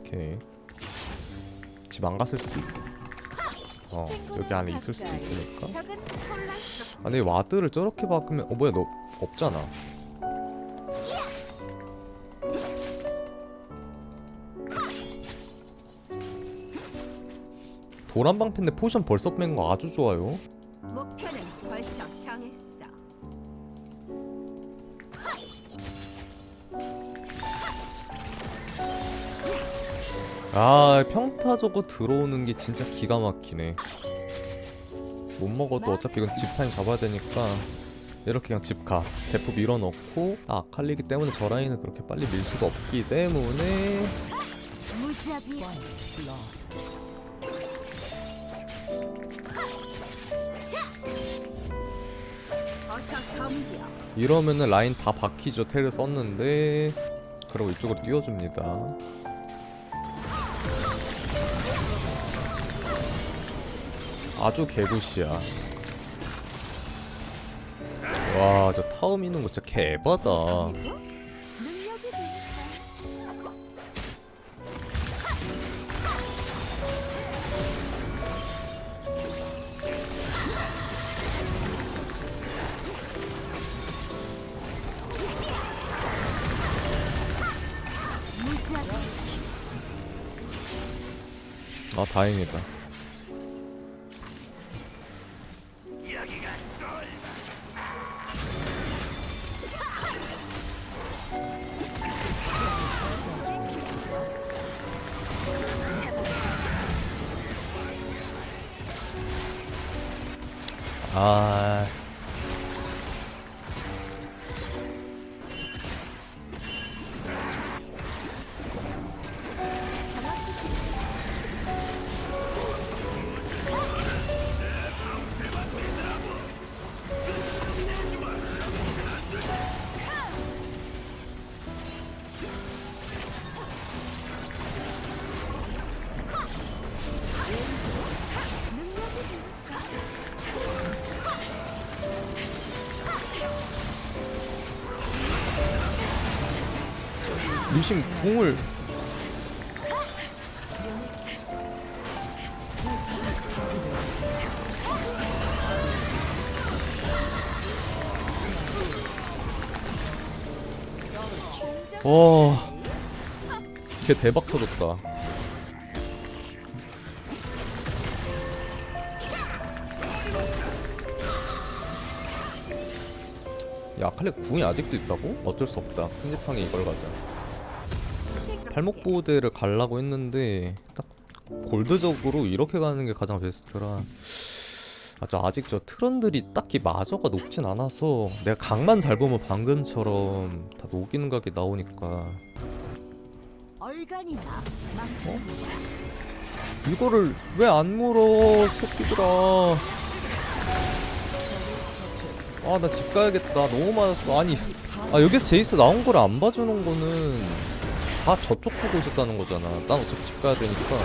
오케이. 집 안 갔을 수도 있어 어 여기 안에 있을 수도 있으니까. 아니 와드를 저렇게 박으면 어 뭐야 너 없잖아 도란방패인데 포션 벌써 뺀 거 아주 좋아요 목표는 벌써 정했어. 아 평타 저거 들어오는 게 진짜 기가 막히네 못 먹어도 어차피 이건 집타임 잡아야 되니까 이렇게 그냥 집가 대포 밀어넣고 아, 아칼리기 때문에 저 라인은 그렇게 빨리 밀 수가 없기 때문에 무자비. 이러면은 라인 다 박히죠. 테를 썼는데 그리고 이쪽으로 띄워줍니다. 아주 개굿이야. 와 저 타워 미는 거 진짜 개바다 아 다행이다. 아 리신 공을 와, 걔 대박 터졌다. 야, 아칼레 궁이 아직도 있다고? 어쩔 수 없다. 큰지팡이 이걸 가자. 팔목 보호대를 갈라고 했는데 딱 골드적으로 이렇게 가는 게 가장 베스트라. 아, 저 아직 저 트런들이 딱히 마저가 높진 않아서 내가 각만 잘 보면 방금처럼 다 녹이는 각이 나오니까. 망상. 이거를 왜 안 물어 새끼들아? 아 나 집 가야겠다. 너무 많았어. 아니 아 여기서 제이스 나온 거를 안 봐주는 거는 다 저쪽 보고 있었다는 거잖아. 난 어차피 집 가야 되니까.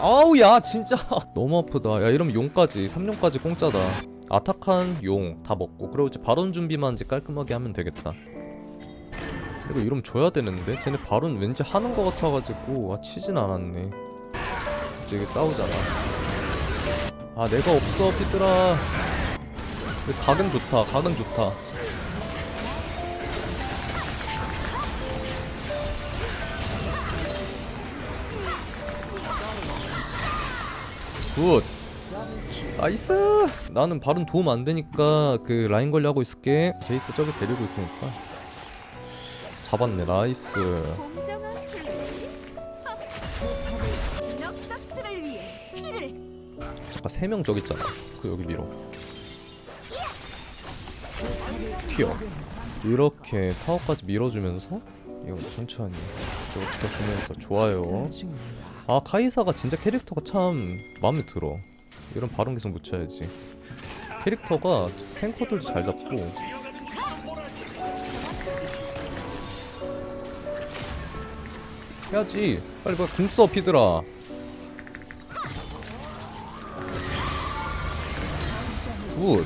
아우 야 진짜. 너무 아프다. 야 이러면 용까지 3용까지 공짜다. 아타칸 용 다 먹고. 그리고 이제 바론 준비만 이제 깔끔하게 하면 되겠다 그리고 이러면 줘야 되는데? 쟤네 바론 왠지 하는 거 같아가지고. 아 치진 않았네. 이제 이게 싸우잖아. 아 내가 없어 피들아 각은 좋다 각은 좋다. 굿. 나이스. 나는 발은 도움 안 되니까 그 라인 관리하고 있을게. 제이스 저기 데리고 있으니까 잡았네. 나이스. 공정한 플레이. 넉석스를 위해 피를. 잠깐 세명 저기 있잖아. 그 여기 밀어 튀어. 이렇게 타워까지 밀어주면서? 이거 천천히 붙어주면서 좋아요. 아 카이사가 진짜 캐릭터가 참 마음에 들어. 이런 발언 계속 묻혀야지. 캐릭터가 탱커들도 잘 잡고 해야지. 빨리 빨리 궁써 피드라. 굿.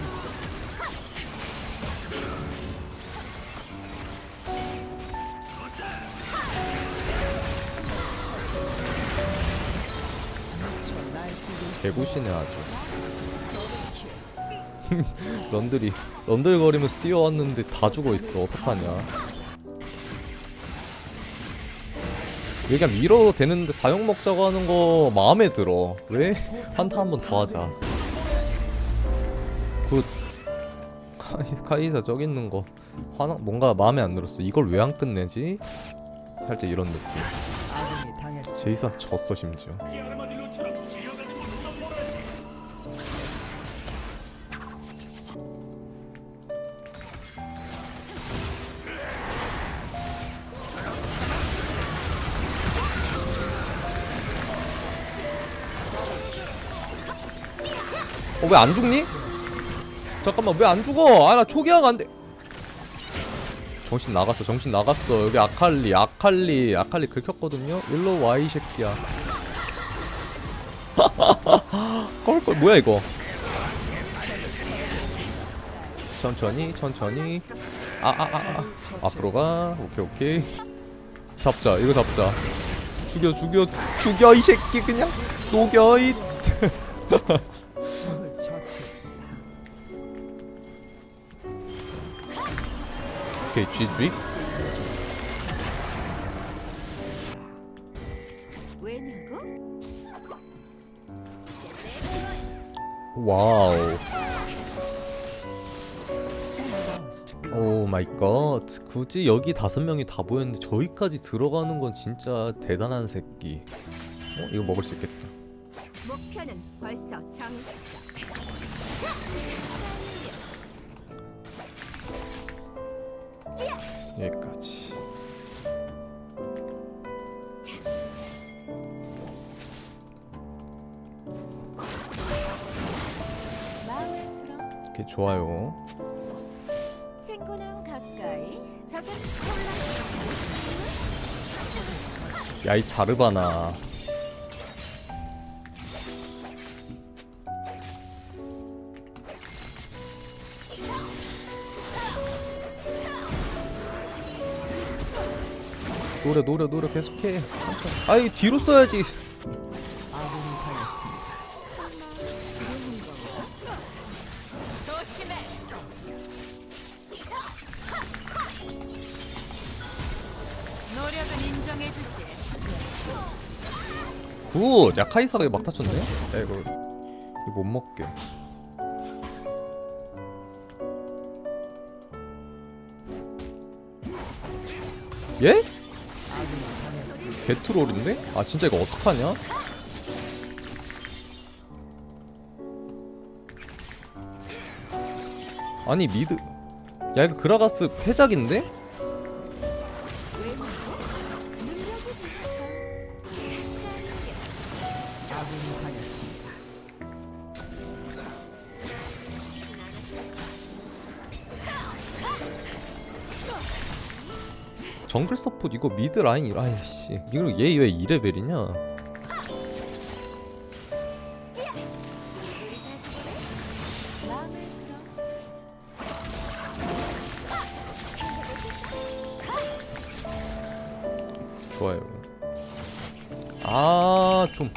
개구시네 아주. 런들이 런들거리면서 뛰어왔는데 다 죽어있어. 어떡하냐 얘가 밀어도 되는데 사용 먹자고 하는 거 마음에 들어. 왜? 한타 한 번 더 하자. 굿. 카이, 카이사 저기 있는 거. 화나 뭔가 마음에 안 들었어. 이걸 왜 안 끝내지? 살짝 이런 느낌. 제이사 졌어 심지어 어 왜 안 죽니? 잠깐만 왜 안 죽어? 아 나 초기화가 안 돼. 정신 나갔어 정신 나갔어. 여기 아칼리 아칼리 아칼리 긁혔거든요. 일로 와 이 새끼야. 껄껄 뭐야 이거? 천천히 천천히. 아 아 아 아, 앞으로 가. 오케이 오케이. 잡자 이거 잡자. 죽여 죽여 죽여 이 새끼 그냥. 녹여 이 오케이 GG? 와우. 오 마이 갓 굳이 여기 다섯 명이 다 보였는데 저기까지 들어가는 건 진짜 대단한 새끼 어? 이거 먹을 수 있겠다 목표는 벌써 정했어. 여기까지. 오케이 좋아요 친구는 가까이, 적은 콜라. 야이 자르바나 노려 노려 노려 계속해 아이 뒤로 써야지. 굿! 야 카이사가 막 다쳤네? 야 이거 이거 못 먹게 예? 개트롤인데? 아 진짜 이거 어떡하냐? 아니 미드 야 이거 그라가스 패작인데? 정글 서폿 이거 미드 라인 아이씨 이거 얘 왜 2레벨이냐? 마음에 들어. 좋아요 아좀.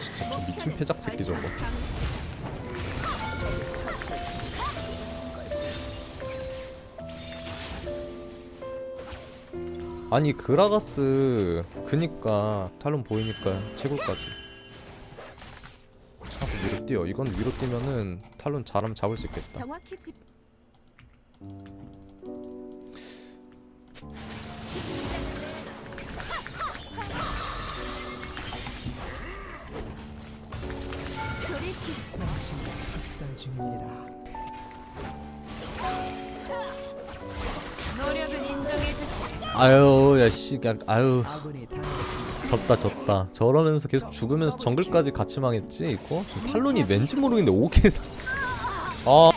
진짜 저 미친 패작 새끼 저거 아니 그라가스 그니까 탈론 보이니까 채굴까지 자꾸 위로 뛰어 이건 위로 뛰면은 탈론 잘하면 잡을 수 있겠다 정확히 집. 돌이켰어. 학살 중입니다. 아유 야씨 아유. 졌다 졌다 저러면서 계속 죽으면서 정글까지 같이 망했지 이거 탈론이 왠지 모르겠는데 5킬 사... 아.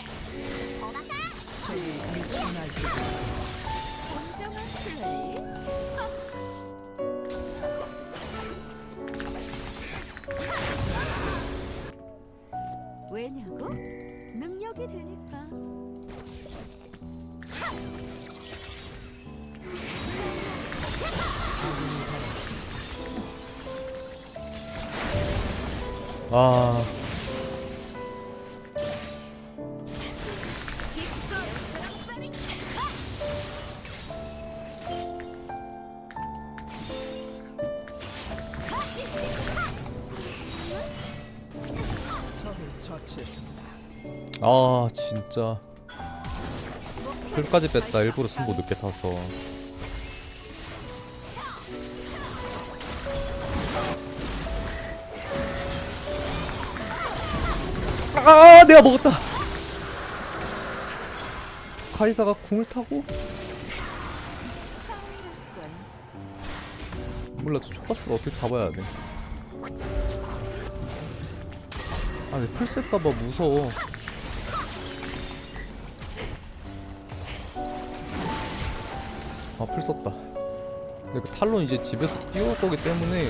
왜냐고? 능력이 되니까. 아... 아 진짜. 풀까지 뺐다. 일부러 승부 늦게 타서 아 내가 먹었다 카이사가 궁을 타고 몰라 저 초가스가 어떻게 잡아야 돼 아, 근데 풀 쓸까봐 무서워. 아, 풀 썼다. 근데 그 탈론 이제 집에서 띄울 거기 때문에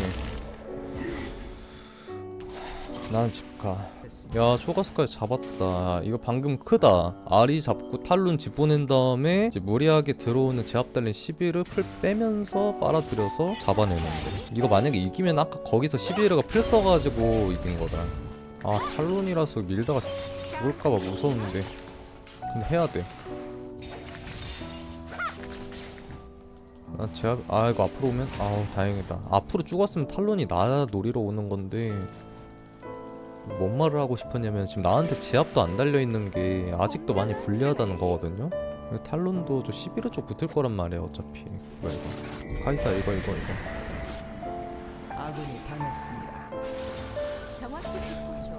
나는 집 가. 야, 초가스까지 잡았다. 이거 방금 크다. 아리 잡고 탈론 집 보낸 다음에 무리하게 들어오는 제압 달린 11을 풀 빼면서 빨아들여서 잡아내는 거. 이거 만약에 이기면 아까 거기서 11가 풀 써가지고 이긴 거다. 아, 탈론이라서 밀다가 죽을까봐 무서운데. 근데 해야 돼. 아, 제압, 아, 이거 앞으로 오면, 아우, 다행이다. 앞으로 죽었으면 탈론이 나 노리러 오는 건데. 뭔 말을 하고 싶었냐면 지금 나한테 제압도 안 달려 있는 게 아직도 많이 불리하다는 거거든요. 탈론도 저 11호 쪽 붙을 거란 말이야 어차피. 이거 이거. 카이사 이거 이거 이거. 아군이 당했습니다. 정확히 짚어줘.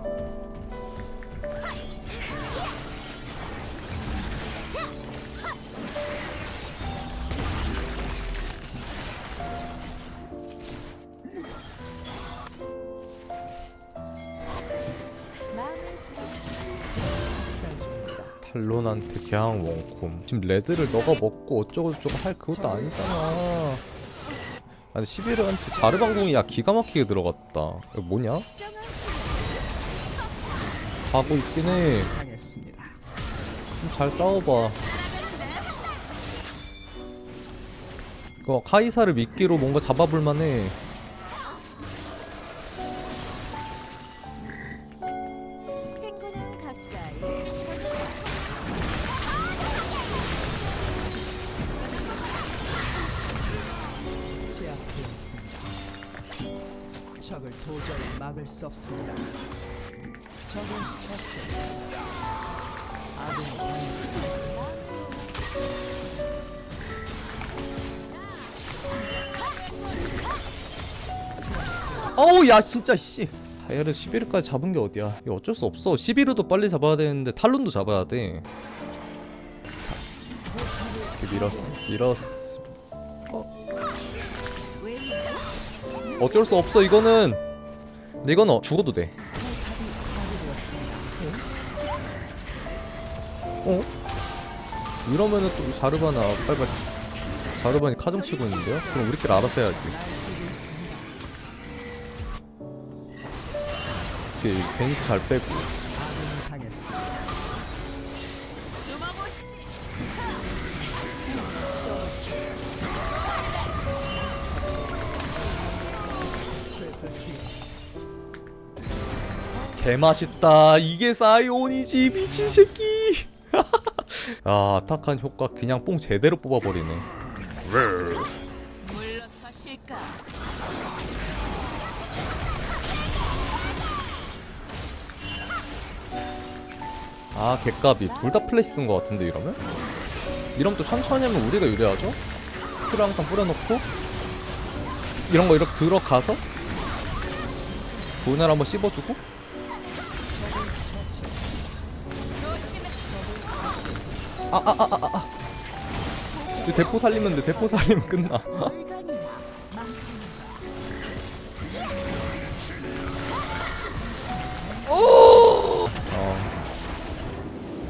탈론한테 개항 원콤. 지금 레드를 너가 먹고 어쩌고 저쩌고 할 그것도 아니잖아. 아니 11호한테 자르방궁이 야 기가 막히게 들어갔다. 이거 뭐냐? 하고 있긴 해. 당했습니다. 좀잘 싸워봐. 이거 카이사를 미끼로 뭔가 잡아볼 만해. 제압되었습니다. 적을 도저히 막을 수 없습니다. 적을 처치했습니다. 아군이 당했습니다. 어우 야 진짜 씨. 다이아를 11일까지 잡은 게 어디야? 이거 어쩔 수 없어. 11일도 빨리 잡아야 되는데 탈론도 잡아야 돼. 밀었어. 밀었어. 어쩔 수 없어 이거는. 근데 이건 어, 죽어도 돼. 어? 이러면은 또 자르바나 빨리 자르바니 카정 치고 있는데요? 그럼 우리끼리 알아서 해야지. 이렇게 벤시 잘 빼고. 개맛있다. 이게 사이온이지 미친 새끼. 아 아타칸 효과 그냥 뽕 제대로 뽑아버리네. 아 개값이 둘 다 플래시 쓴거 같은데 이러면? 이러면 또 천천히 하면 우리가 유리하죠? 큐를 항상 뿌려놓고 이런 거 이렇게 들어가서 돈을 한번 씹어주고 아아아아 아. 이제 대포 살리면 돼. 대포 살리면 끝나. 뭘